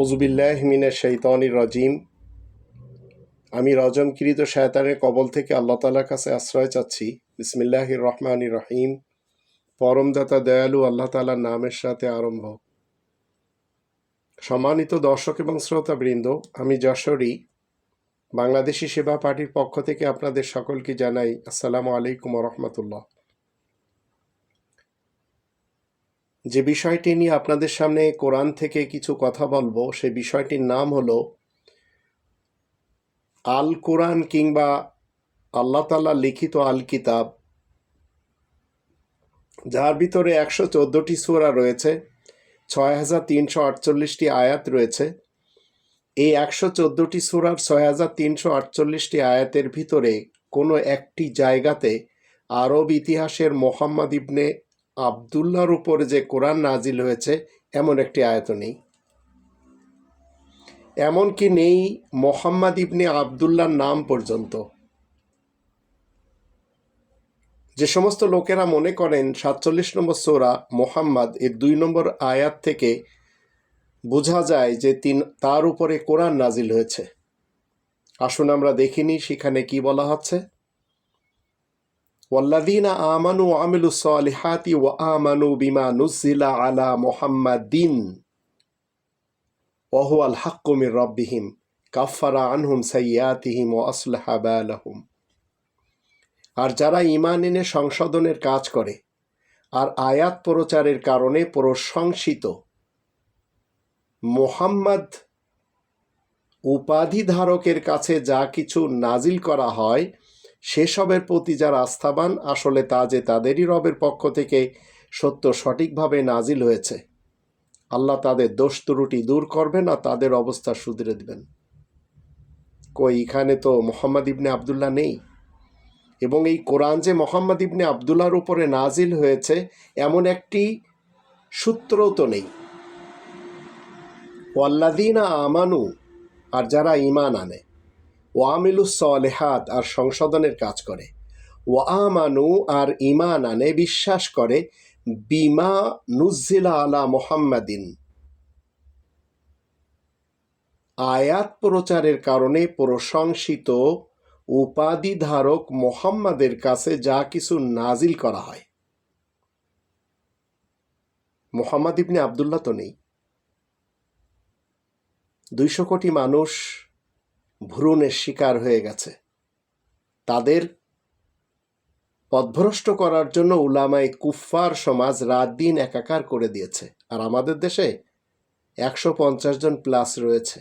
অজুবিল্লাহ মিনের শৈতানির রাজিম। আমি রজমকৃত শয়তানের কবল থেকে আল্লাহ তালার কাছে আশ্রয় চাচ্ছি। বিসমিল্লাহির রহমানির রহিম। পরমদাতা দয়ালু আল্লাহ তালার নামের সাথে আরম্ভ। সম্মানিত দর্শক এবং শ্রোতা বৃন্দ আমি যশোরী। বাংলাদেশি সেবা পার্টির পক্ষ থেকে আপনাদের সকলকে জানাই আসসালামু আলাইকুম রহমতুল্লাহ। যে বিষয়টি নিয়ে আপনাদের সামনে কোরআন থেকে কিছু কথা বলব, সে বিষয়টির নাম হলো আল কোরআন কিংবা আল্লাহ তাল্লাহ লিখিত আল কিতাব যার ভিতরে একশো চোদ্দোটি সুরা রয়েছে, ছয় হাজার তিনশো আটচল্লিশটি আয়াত রয়েছে। এই একশো চোদ্দোটি সুরার ছয় হাজার তিনশো আটচল্লিশটি আয়াতের ভিতরে কোনো একটি জায়গাতে আরব ইতিহাসের মোহাম্মদ ইবনে আবদুল্লাহর উপরে যে কোরআন নাজিল হয়েছে, এমন একটি আয়ত নেই। এমনকি নেই মোহাম্মদ ইবনে আবদুল্লার নাম পর্যন্ত। যে সমস্ত লোকেরা মনে করেন সাতচল্লিশ নম্বর সোরা মোহাম্মদ এর দুই নম্বর আয়াত থেকে বোঝা যায় যে তিন, তার উপরে কোরআন নাজিল হয়েছে। আসুন আমরা দেখিনি সেখানে কি বলা হচ্ছে। ওয়াল্লাদিনা আমানু আমিলু সালিহাতি ও আমানু বিমা নুজিলা আলা মোহাম্মদিন ওহওয়াল হাক্কুমির রব্বিহিম কাফারা আনহুম সাইয়াতিহিম ও আসলাহাবালহুম আর যারা ইমান এনে সংশোধনের কাজ করে আর আয়াত প্রচারের কারণে প্রশংসিত, মোহাম্মদ উপাধি ধারকের কাছে যা কিছু নাজিল করা হয় সেসবের প্রতি যারা আস্থাবান, আসলে তা যে তাদেরই রবের পক্ষ থেকে সত্য সঠিকভাবে নাজিল হয়েছে। আল্লাহ তাদের দোষ ত্রুটি দূর করবেন আর তাদের অবস্থা সুধরে দেবেন। কই, এখানে তো মোহাম্মদ ইবনে আবদুল্লাহ নেই। এবং এই কোরআন যে মোহাম্মদ ইবনে আবদুল্লাহর উপরে নাজিল হয়েছে, এমন একটি সূত্রও তো নেই। ওয়াল্লাদিনা আমানু, আর যারা ইমান আনে। ওয়ামিলুস সলেহাত আর সংশোধনের কাজ করে। ওয়ামানু আর ইমান আনে বিশ্বাস করে, বিমা নুজিলা আলা মোহাম্মদিন। আয়াত প্রচারের কারণে প্রশংসিত উপাধিধারক মোহাম্মদের কাছে যা কিছু নাজিল করা হয়। মোহাম্মদ ইবনে আবদুল্লাহ তো নেই। দুইশো কোটি মানুষ ভ্রূণের শিকার হয়ে গেছে। তাদের পথভ্রষ্ট করার জন্য উলামায় কুফফার সমাজ রাত দিন একাকার করে দিয়েছে। আর আমাদের দেশে একশো পঞ্চাশ জন প্লাস রয়েছে।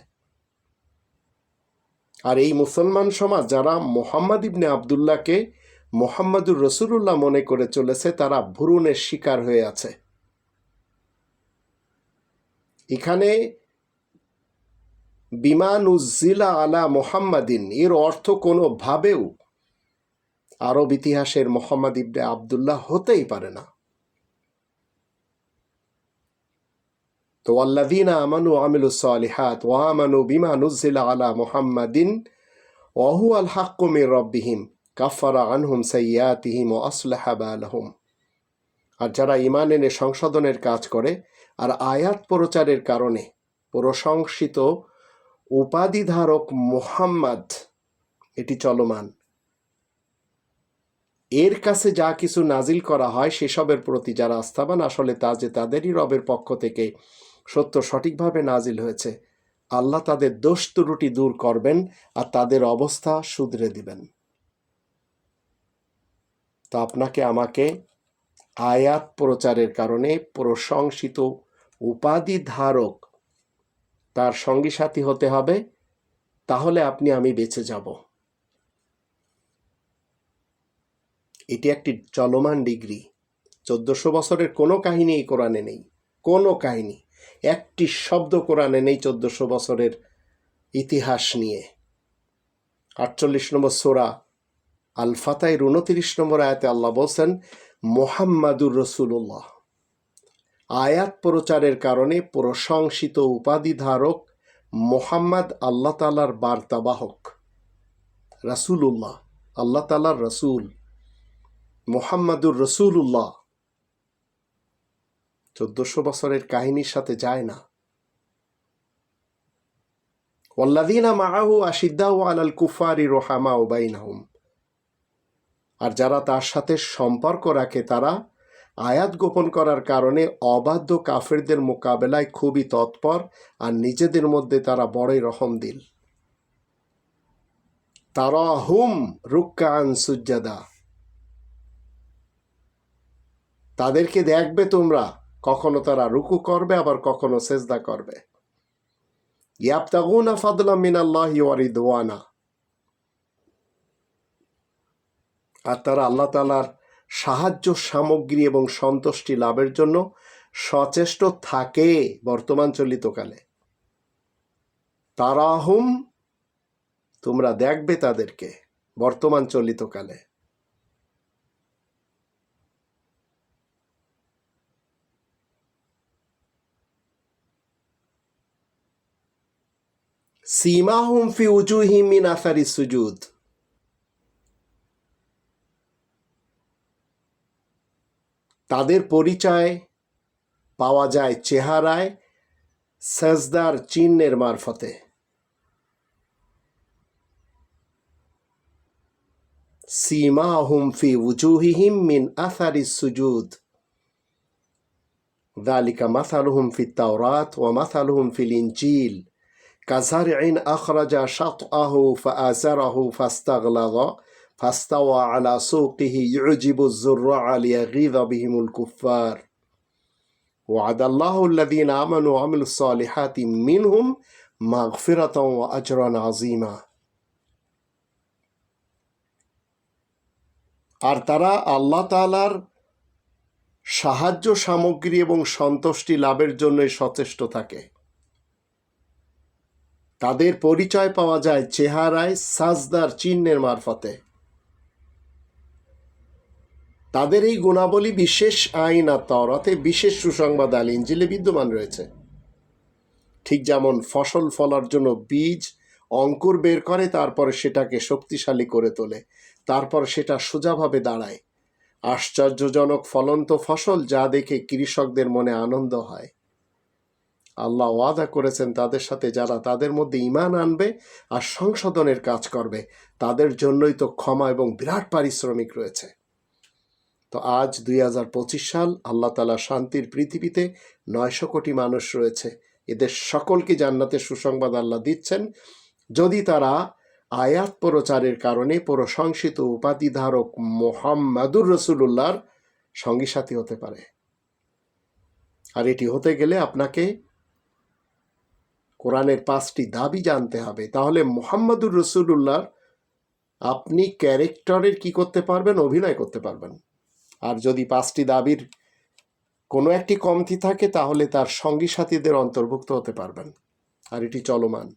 আর এই মুসলমান সমাজ যারা মোহাম্মদ ইবনে আবদুল্লাহকে মোহাম্মদুর রসুল্লাহ মনে করে চলেছে, তারা ভ্রূণের শিকার হয়ে আছে। এখানে বিমান উজ্জিলা আলা মোহাম্মদিন, এর অর্থ কোনোভাবেও আরব ইতিহাসের মোহাম্মদ ইবনে আবদুল্লাহ হতেই পারে না। তো আল্লাদিনা আমানু আমিলু সালিহাত ওয়া আমানু বিমা নুজিলা আলা মুহাম্মাদিন ওয়াহু আল হাক্কু মির রব্বিহিম কাফারা আনহুম সাইয়াতিহিম ও আসলাহা বালাহুম। আর যারা ইমান এনে সংশোধনের কাজ করে, আর আয়াত প্রচারের কারণে প্রশংসিত উপাধিধারক মোহাম্মদ, এটি চলমান। এর কাছে যা কিছু নাজিল করা হয় সেসবের প্রতি যারা আস্থাবান, আসলে তা যে তাদেরই রবের পক্ষ থেকে সত্য সঠিকভাবে নাজিল হয়েছে, আল্লাহ তাদের দোষ ত্রুটি দূর করবেন আর তাদের অবস্থা শুধরে দিবেন। তো আপনাকে আমাকে আয়াত প্রচারের কারণে প্রশংসিত উপাধি ধারক তার সঙ্গী সাথী হতে হবে, তাহলে আপনি আমি বেঁচে যাব। এটি একটি চলমান ডিগ্রি। চোদ্দশো বছরের কোনো কাহিনী এই কোরআনে নেই। কোনো কাহিনী। একটি শব্দ কোরআনে নেই চোদ্দশো বছরের ইতিহাস নিয়ে। আটচল্লিশ নম্বর সোরা আল ফাতাইর উনতিরিশ নম্বর আয়াতে আল্লাহ বলছেন, মোহাম্মাদুর রসুল্লাহ আয়াত প্রচারের কারণে প্রশংসিত উপাধিধারক মোহাম্মদ আল্লাহ তালার বার্তাবাহক। রাসুলুল্লাহ, আল্লাহ তালার রসুল। মোহাম্মদুর রসুল্লাহ চোদ্দশো বছরের কাহিনীর সাথে যায় না। ওল্লাদিনা মাহু আশিদ্দাউ আলাল কুফারি রোহামা ওবাইনহুম আর যারা তার সাথে সম্পর্ক রাখে তারা আয়াত গোপন করার কারণে অবাধ্য কাফেরদের মোকাবেলায় খুবই তৎপর আর নিজেদের মধ্যে তারা বড়ই রহম দিল তারা হুম রুক্কান সুজ্জাদা। তাদেরকে দেখবে তোমরা, কখনো তারা রুকু করবে, আবার কখনো সেজদা করবে। ইয়াবতাগুনা ফাদলা মিনাল্লাহি ওয়া রিদওয়ানা। আর তারা আল্লাহ তালার সাহায্য সামগ্রী এবং সন্তুষ্টি লাভের জন্য সচেষ্ট থাকে বর্তমান চলিতকালে। তারাহুম, তোমরা দেখবে তাদেরকে বর্তমান চলিতকালে। সীমাহুম ফি উজুহিম মিন আসারি সুজুদ। তাদের পরিচয় পাওয়া যায় চেহারায় সেজদার চিহ্নের মারফতে سيماهم في وجوههم من أثر السجود ذلك مثلهم في التوراة ومثلهم في الإنجيل كزرع أخرج شطأه فآزره فاستغلظ فاستوى على سوقه يعجب الزراع ليغيظ بهم الكفار وعد الله الذين آمنوا وعملوا الصالحات منهم مغفرة وأجرا عظيما আর তারা আল্লাহ তালার সাহায্য সামগ্রী এবং সন্তুষ্টি লাভের জন্যই সচেষ্ট থাকে তাদের পরিচয় পাওয়া যায় চেহারায় সাজদার চিহ্নের মারফতে তাদের এই গুণাবলী বিশেষ আইন আর তরতে বিশেষ সুসংবাদ আল ইঞ্জিলে বিদ্যমান রয়েছে। ঠিক যেমন ফসল ফলার জন্য বীজ, অঙ্কুর বের করে, তারপরে সেটাকে শক্তিশালী করে তোলে, তারপর সেটা সোজাভাবে দাঁড়ায়। আশ্চর্যজনক ফলন্ত ফসল, যা দেখে কৃষকদের মনে আনন্দ হয়। আল্লাহ ওয়াদা করেছেন তাদের সাথে, যারা তাদের মধ্যে ইমান আনবে আর সংশোধনের কাজ করবে, তাদের জন্যই তো ক্ষমা এবং বিরাট পারিশ্রমিক রয়েছে। তো আজ দুই হাজার পঁচিশ সাল আল্লাহ তালা শান্তির পৃথিবীতে নয়শো কোটি মানুষ রয়েছে। এদের সকলকে জান্নাতের সুসংবাদ আল্লাহ দিচ্ছেন। যদি তারা আয়াত প্রচারের কারণে প্রশংসিত উপাধিধারক মোহাম্মদুর রসুল্লাহর সঙ্গী সাথী হতে পারে। আর এটি হতে গেলে আপনাকে কোরআনের পাঁচটি দাবি জানতে হবে। তাহলে মোহাম্মদুর রসুল্লাহর আপনি ক্যারেক্টারের কি করতে পারবেন, অভিনয় করতে পারবেন? আর যদি পাঁচটি দাবির কোনো একটি কমতি থাকে, তাহলে তার সঙ্গী সাথীদের অন্তর্ভুক্ত হতে পারবেন। আর এটি চলমান।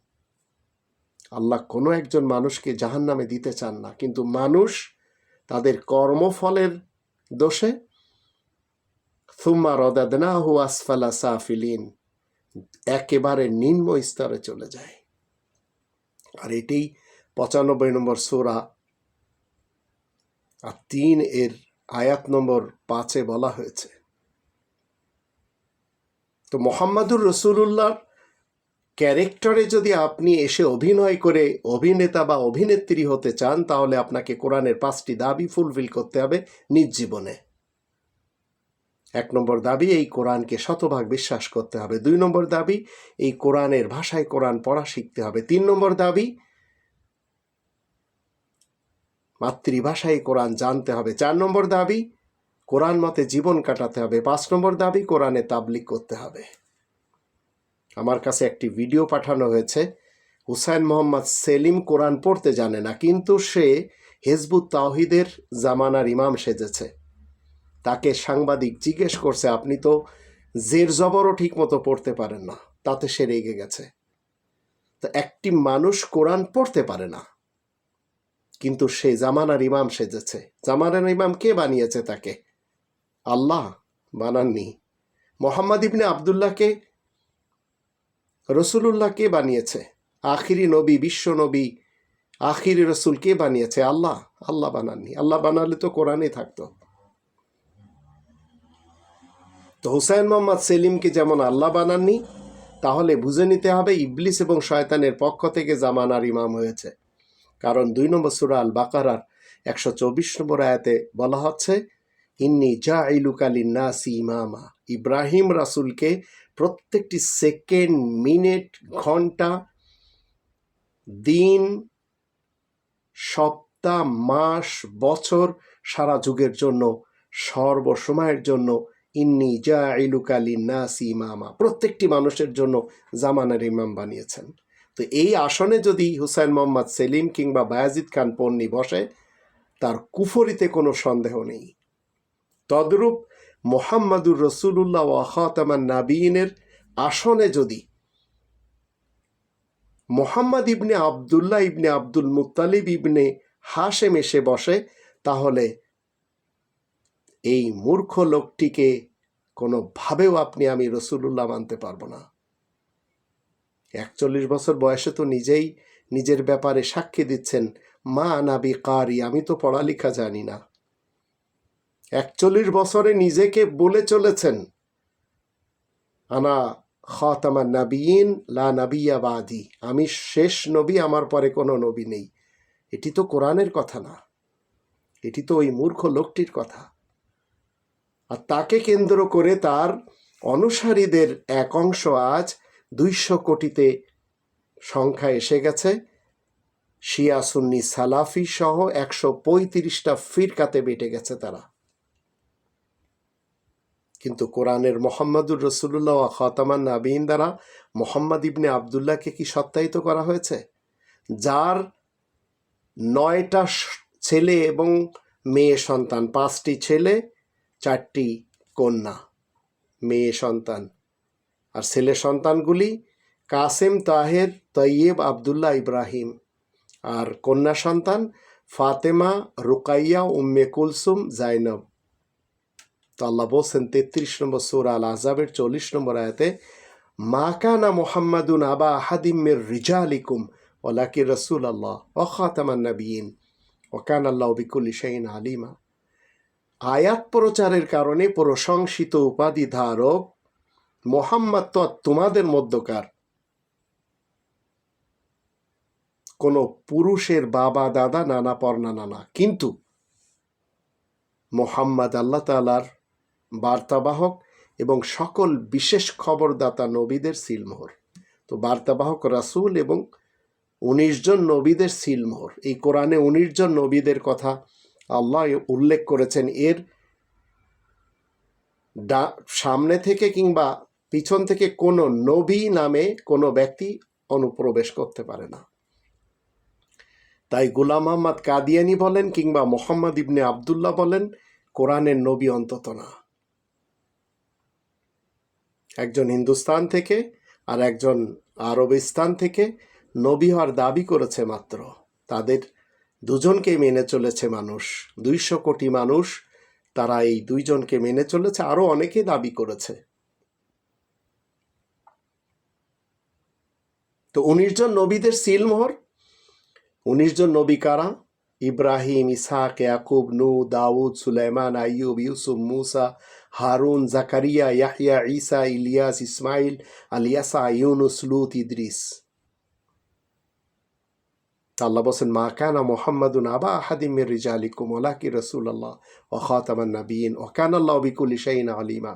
আল্লাহ কোনো একজন মানুষকে জাহান নামে দিতে চান না, কিন্তু মানুষ তাদের কর্মফলের দোষে থুম্মা রদাদনা হু আসফালা সাফিলিন, একেবারে নিম্ন স্তরে চলে যায়। আর এটি পঁচানব্বই নম্বর সোরা আর তিন এর আয়াত নম্বর পাঁচে বলা হয়েছে। তো মোহাম্মদুর রসুল্লাহর ক্যারেক্টারে যদি আপনি এসে অভিনয় করে অভিনেতা বা অভিনেত্রী হতে চান, তাহলে আপনাকে কোরআনের পাঁচটি দাবি ফুলফিল করতে হবে নিজ জীবনে। এক নম্বর দাবি, এই কোরআনকে শতভাগ বিশ্বাস করতে হবে। দুই নম্বর দাবি, এই কোরআনের ভাষায় কোরআন পড়া শিখতে হবে। তিন নম্বর দাবি মাতৃভাষায় কোরআন জানতে হবে। চার নম্বর দাবি, কোরআন মতে জীবন কাটাতে হবে। পাঁচ নম্বর দাবি, কোরআনে তাবলিক করতে হবে। আমার কাছে একটি ভিডিও পাঠানো হয়েছে। হুসাইন মোহাম্মদ সেলিম কোরআন পড়তে জানে না, কিন্তু সে হেজবুত তাওহিদের জামানার ইমাম সেজেছে। তাকে সাংবাদিক জিজ্ঞেস করছে, আপনি তো জের জবরও ঠিক মতো পড়তে পারেন না, তাতে সে রেগে গেছে। তো একটি মানুষ কোরআন পড়তে পারে না। কিন্তু সে জামানার ইমাম সেজেছে। জামানার ইমাম কে বানিয়েছে তাকে? আল্লাহ বানাননি। মোহাম্মদ ইবনে আবদুল্লাহকে, রসুলুল্লাহ কে বানিয়েছে? আখিরি নবী, বিশ্ব নবী, আখিরি রসুল কে বানিয়েছে? আল্লাহ আল্লাহ বানাননি। আল্লাহ বানালে তো কোরআনে থাকতো। তো হুসাইন মোহাম্মদ সেলিমকে যেমন আল্লাহ বানাননি, তাহলে বুঝে নিতে হবে ইবলিস এবং শয়তানের পক্ষ থেকে জামানার ইমাম হয়েছে। কারণ দুই নম্বর সুরা আল বাকারার একশো চব্বিশ নম্বর আয়াতে বলা হচ্ছে, ইন্নি জা ইলুকালিন্নাসি ইমামা। ইব্রাহিম রাসুলকে প্রত্যেকটি সেকেন্ড, মিনিট, ঘণ্টা, দিন, সপ্তাহ, মাস, বছর, সারা যুগের জন্য, সর্বসময়ের জন্য, ইন্নি জা ইলুকালিন্নাসি ইমামা। প্রত্যেকটি মানুষের জন্য জামানের ইমাম বানিয়েছেন। তো এই আসনে যদি হুসাইন মোহাম্মদ সেলিম কিংবা বায়াজিদ খান পন্নী বসে, তার কুফরিতে কোনো সন্দেহ নেই। তদ্রূপ মোহাম্মদুর রসুল্লাহ ওয়াখাতামান নাবিনের আসনে যদি Muhammad ibn Abdullah ibn Abdul Muttalib ibn হাসে মেশে বসে, তাহলে এই মূর্খ লোকটিকে কোনোভাবেও আপনি আমি রসুল্লাহ মানতে পারব না। একচল্লিশ বছর বয়সে তো নিজেই নিজের ব্যাপারে সাক্ষী দিচ্ছেন মা নাবি কারি, আমি তো পড়ালেখা জানি না। একচল্লিশ বছরে নিজেকে বলে চলেছেন। আনা খাতামান নাবিয়িন, লা নাবিয়া বাদি। আমি শেষ নবী, আমার পরে কোনো নবী নেই। এটি তো কোরআনের কথা না। এটি তো ওই মূর্খ লোকটির কথা। আর তাকে কেন্দ্র করে তার অনুসারীদের এক অংশ আজ দুইশো কোটিতে সংখ্যা এসে গেছে। শিয়া সুন্নি সালাফি সহ একশো পঁয়ত্রিশটা ফিরকাতে বেটে গেছে তারা। কিন্তু কোরআনের মোহাম্মদুর রসুল্লাহ খতামান নাবিন দ্বারা মোহাম্মদ ইবনে আবদুল্লাহকে কি সত্যায়িত করা হয়েছে? যার নয়টা ছেলে এবং মেয়ে সন্তান, পাঁচটি ছেলে, চারটি কন্যা। মেয়ে সন্তান। আর ছেলে সন্তানগুলি Qasim, Tahir, Tayyib, Abdullah, Ibrahim. আর কন্যা সন্তান ফাতেমা, রুকাইয়া, উম্মে কুলসুম, জাইনব। তো আল্লাহ বলছেন তেত্রিশ নম্বর সুর আল আজাবের চল্লিশ নম্বর আয়াতে, মা কানা মোহাম্মদুন আবা আহাদিমের রিজা আলিকুম ওলাকি রসুল আল্লাহ অখাতামান নবীন ওকান আল্লাহ বিকুল শাইন আলিমা। আয়াত প্রচারের কারণে প্রশংসিত উপাধি ধারক মোহাম্মদ তো তোমাদের মধ্যকার। কোনো পুরুষের বাবা, দাদা, নানা পর্ণা নানা। কিন্তু মোহাম্মদ আল্লাহ তালার বার্তাবাহক এবং সকল বিশেষ খবরদাতা নবীদের সিলমোহর। তো বার্তাবাহক রাসুল এবং উনিশ জন নবীদের সিলমোহর। এই কোরআনে উনিশ জন নবীদের কথা আল্লাহ উল্লেখ করেছেন। এর সামনে থেকে কিংবা পিছন থেকে কোনো নবী নামে কোনো ব্যক্তি অনুপ্রবেশ করতে পারে না। তাই গুলাম আহমদ কাদিয়ানি বলেন কিংবা মোহাম্মদ ইবনে আবদুল্লাহ বলেন, কোরআনের নবী অন্তত না। একজন হিন্দুস্তান থেকে আর একজন আরবিস্তান থেকে নবী হওয়ার দাবি করেছে মাত্র। তাদের দুজনকে মেনে চলেছে মানুষ, দুইশো কোটি মানুষ। তারা এই দুইজনকে মেনে চলেছে। আরও অনেকে দাবি করেছে। তো উনিশ জন নবীদের সিলমোহর উনিশ জন নবী কারা? ইব্রাহিম ইসাক ইয়াকুব নু দাউদ, সুলাইমান, আইয়ুব, ইউসুফ, মুসা, হারুন, জাকারিয়া ইয়াহিয়া ঈসা, ইলিয়াস ইসমাইল আলিয়াসা ইউনুস, লুত, ইদ্রিস। আল্লাহ বলছেন, মা কানা মোহাম্মদুন আবা আহাদিমের রিজালিকুম ওলাকি রসুল্লাহ ও খাতামান নবীন ও কান আল্লাহ বিকুল ইসাইন আলিমা।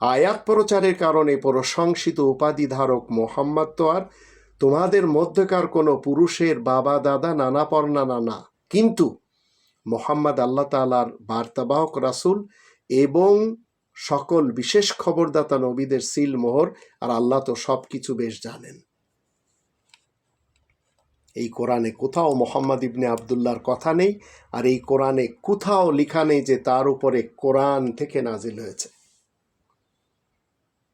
আয়াত প্রচারের কারণে প্রশংসিত উপাধি ধারক মোহাম্মদ তো আর, তোমাদের মধ্যকার কোনো পুরুষের বাবা, দাদা, নানা পর্ণা নানা। কিন্তু মোহাম্মদ আল্লাহ তালার বার্তাবাহক রাসুল এবং সকল বিশেষ খবরদাতা নবীদের সিল, মোহর আর আল্লাহ তো সব কিছু বেশ জানেন। এই কোরআনে কোথাও মোহাম্মদ ইবনে আবদুল্লার কথা নেই আর এই কোরআনে কোথাও লেখা নেই যে তার উপরে কোরআন থেকে নাজিল হয়েছে।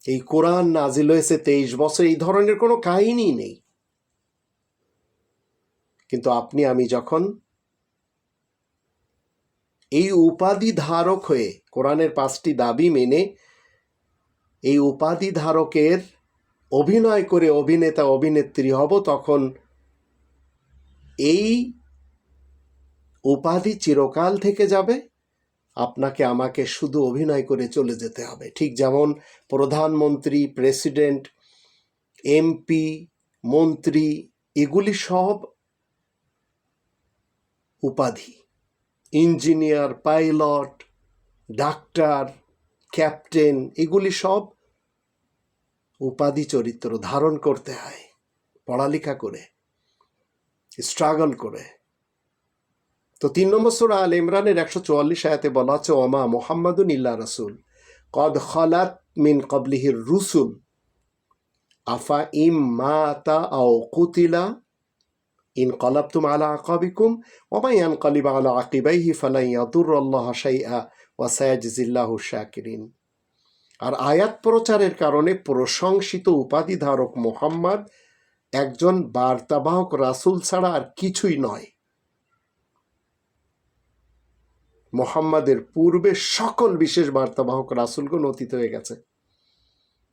এই কোরআন নাজিল হয়েছে তেইশ বছর, এই ধরনের কোনো কাহিনী নেই। কিন্তু আপনি, আমি যখন এই উপাধি ধারক হয়ে কোরআনের পাঁচটি দাবি মেনে এই উপাধি ধারকের অভিনয় করে অভিনেতা, অভিনেত্রী হব, তখন এই উপাধি চিরকাল থেকে যাবে। আপনাকে আমাকে শুধু অভিনয় করে চলে যেতে হবে। ঠিক যেমন প্রধানমন্ত্রী, প্রেসিডেন্ট, এমপি, মন্ত্রী, এগুলি সব উপাধি। ইঞ্জিনিয়ার, পাইলট, ডাক্তার, ক্যাপ্টেন, এগুলি সব উপাধি চরিত্র ধারণ করতে হয়। পড়ালেখা করে, স্ট্রাগল করে। তো তিন নম্বর সুরা আল ইমরানের একশো চুয়াল্লিশ আয়াতে বলা হচ্ছে ওমা মোহাম্মদুন ইল্লা রসুল। কদ খলাত মিন কবলিহির রুসুল। আফা ইম মাতা আও কুতিলা ইন কলাবতুম আলা আকাবিকুম ওমা ইয়ান কলিবা আলা আকিবাইহি ফালাই ইয়াদুর আল্লাহ শাইআ ওয়াসায়াজিল্লাহু শাকিরিন। আর আয়াত প্রচারের কারণে প্রশংসিত উপাধিধারক মোহাম্মদ একজন বার্তাবাহক রাসূল ছাড়া আর কিছুই নয়। মোহাম্মদের পূর্বে সকল বিশেষ বার্তাবাহক রাসুলগণ অতীত হয়ে গেছে।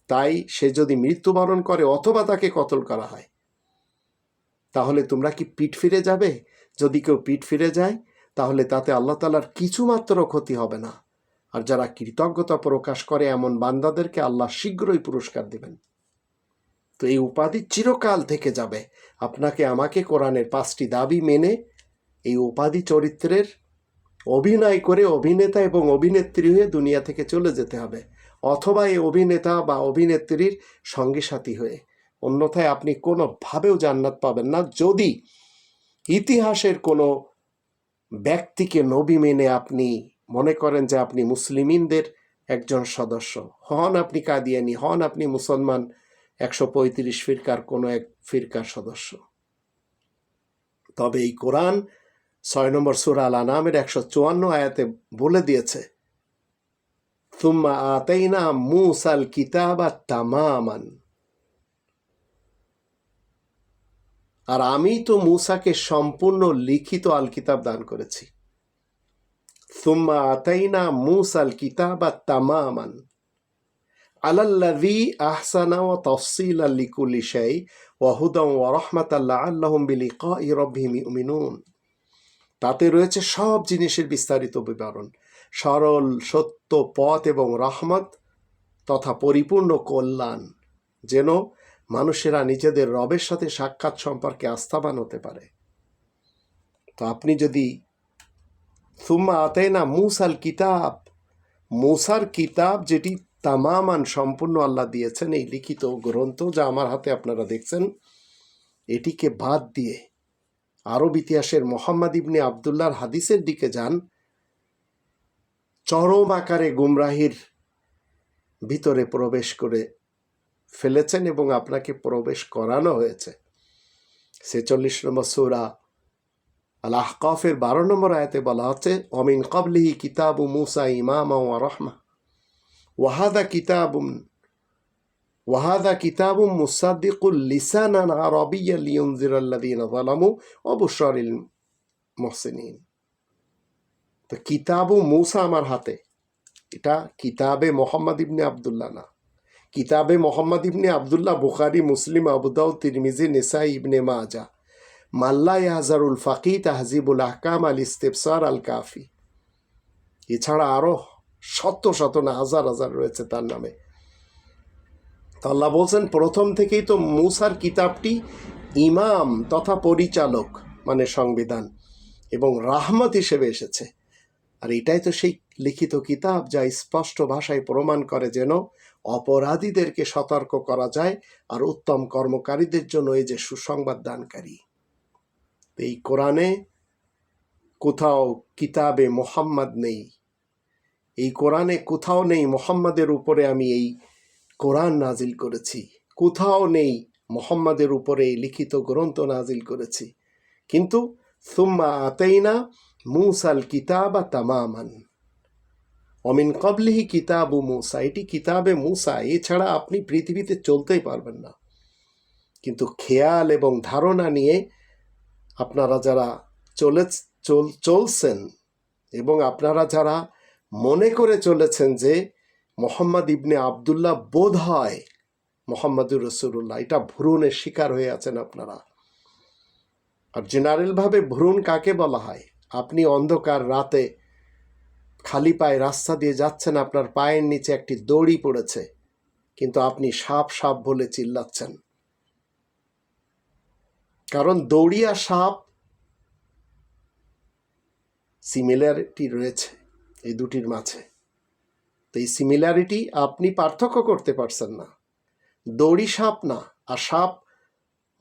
তাই সে যদি মৃত্যুবরণ করে অথবা তাকে কতল করা হয়, তাহলে তোমরা কি পিঠ ফিরে যাবে? যদি কেউ পিঠ ফিরে যায়, তাহলে তাতে আল্লাহ তালার কিছুমাত্র ক্ষতি হবে না। আর যারা কৃতজ্ঞতা প্রকাশ করে এমন বান্দাদেরকে আল্লাহ শীঘ্রই পুরস্কার দেবেন। তো এই উপাধি চিরকাল থেকে যাবে। আপনাকে আমাকে কোরআনের পাঁচটি দাবি মেনে এই উপাধি চরিত্রের অভিনয় করে অভিনেতা এবং অভিনেত্রী হয়ে দুনিয়া থেকে চলে যেতে হবে। অথবা এই অভিনেতা বা অভিনেত্রীর সঙ্গী সাথী হয়ে। অন্যথায় আপনি কোনোভাবেও জান্নাত পাবেন না। যদি ইতিহাসের কোনো ব্যক্তিকে নবী মেনে আপনি মনে করেন যে আপনি মুসলিমিনদের একজন সদস্য, হন আপনি কাদিয়ানি, হন আপনি মুসলমান, একশো পঁয়ত্রিশ ফিরকার কোনো এক ফিরকার সদস্য। তবে এই কোরআন ছয় নম্বর সুরা আল আনামের একশো চুয়ান্ন আয়াতে বলে দিয়েছে তুম্মা আতাইনা মুসাল কিতাবা তামামান। আর আমি তো মুসাকে সম্পূর্ণ লিখিত আল কিতাব দান করেছি। তুম্মা আতাইনা মুসাল কিতাবা তামামান। আলাল্লাযী আহসানা ওয়া তাফসীলা লিকুল্লি শাই ওয়া হুদান ওয়া রাহমাতাল লাআল্লাহুম বিলিকাই রাব্বিহিম তাতে রয়েছে সব জিনিসের বিস্তারিত বিবরণ। সরল, সত্য, পথ এবং রহমত তথা পরিপূর্ণ কল্যাণ, যেন মানুষেরা নিজেদের রবের সাথে সাক্ষাৎ সম্পর্কে আস্থাবান হতে পারে। তো আপনি যদি সুম্মা আতে না মুসাল কিতাব, মুসার কিতাব যেটি তামামান সম্পূর্ণ আল্লাহ দিয়েছেন, এই লিখিত গ্রন্থ যা আমার হাতে আপনারা দেখছেন, এটিকে বাদ দিয়ে আরব ইতিহাসের মোহাম্মদ ইবনে আবদুল্লাহর হাদিসের দিকে যান, চরম আকারে গুমরাহির ভিতরে প্রবেশ করে ফেলেছেন এবং আপনাকে প্রবেশ করানো হয়েছে। ছেচল্লিশ নম্বর সৌরা আল আহকাফের বারো নম্বর আয়াতে বলা হচ্ছে অমিন কবলিহি কিতাবু মুসা ইমাম ওয়া রহমা ওয়াহাদা কিতাবুম ওয়াহাদা কিতাবুম মুসাদ্দিকুল লিসানান আরবিয়া লিউনজির আল্লাযীনা যালামু ওয়া বুশরালিল মুহসিনিন তো কিতাবু মুসা আমার হাতে। এটা কিতাবে মোহাম্মদ ইবনে আবদুল্লাহ না। কিতাবে মোহাম্মদ ইবনে আবদুল্লাহ বুখারি, মুসলিম আবুদাউ তিরমিজি, নিসাই, ইবনে মাজা মাল্লা ইয়াজারুল ফাকি তাহজিবুল আহকাম আল ইস্তেফসার আল কাফি। এছাড়া আরও শত শত না, হাজার হাজার রয়েছে তার নামে। তো আল্লাহ বলছেন, প্রথম থেকেই তো মুসার কিতাবটি ইমাম তথা পরিচালক মানে সংবিধান, এবং রাহমত হিসেবে এসেছে। আর এটাই তো সেই লিখিত কিতাব যা স্পষ্ট ভাষায় প্রমাণ করে যেন অপরাধীদেরকে সতর্ক করা যায় আর উত্তম কর্মকারীদের জন্য এই যে সুসংবাদ দানকারী। এই কোরআনে কোথাও কিতাবে মোহাম্মদ নেই। এই কোরআনে কোথাও নেই মোহাম্মদের উপরে আমি এই কোরআন নাজিল করেছি। কোথাও নেই মোহাম্মদের উপরে লিখিত গ্রন্থ নাজিল করেছি। কিন্তু সুম্মা আতাইনা মুসাল কিতাব কিতাবা তামামান। অমিন কবলিহি কিতাবু মুসা। এটি কিতাবে মুসা। এছাড়া আপনি পৃথিবীতে চলতেই পারবেন না। কিন্তু খেয়াল এবং ধারণা নিয়ে আপনারা যারা চল, চলছেন এবং আপনারা যারা মনে করে চলেছেন যে মোহাম্মদ ইবনে আবদুল্লাহ বোধ হয় মোহাম্মদুর রসুল্লাহ এটা ভ্রূণের শিকার হয়ে আছেন আপনারা। আর জেনারেলভাবে ভ্রূণ কাকে বলা হয়? আপনি অন্ধকার রাতে খালি পায়ে রাস্তা দিয়ে যাচ্ছেন, আপনার পায়ের নিচে একটি দড়ি পড়েছে, কিন্তু আপনি সাপ সাপ বলে চিল্লাচ্ছেন। কারণ দড়ি আর সাপ সিমিলারিটি রয়েছে এই দুটির মাঝে। তো এই সিমিলারিটি আপনি পার্থক্য করতে পারছেন না। দড়ি সাপ না, আর সাপ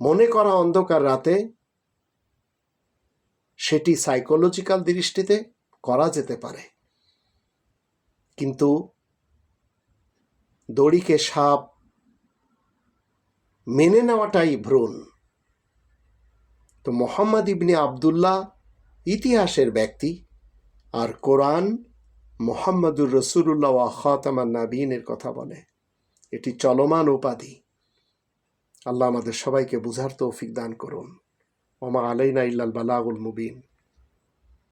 মনে করা অন্ধকার রাতে সেটি সাইকোলজিক্যাল দৃষ্টিতে করা যেতে পারে। কিন্তু দড়িকে সাপ মেনে নেওয়াটাই ভ্রূণ। তো মোহাম্মদ ইবনে আবদুল্লাহ ইতিহাসের ব্যক্তি, আর কোরআন মোহাম্মদুর রসুল্লাহ খাতামান নাবিনের কথা বলে। এটি চলমান উপাধি। আল্লাহ আমাদের সবাইকে বুঝার তৌফিক দান করুন। ওমা আলাইনা ইল্লাল বালাগুল মুবিন।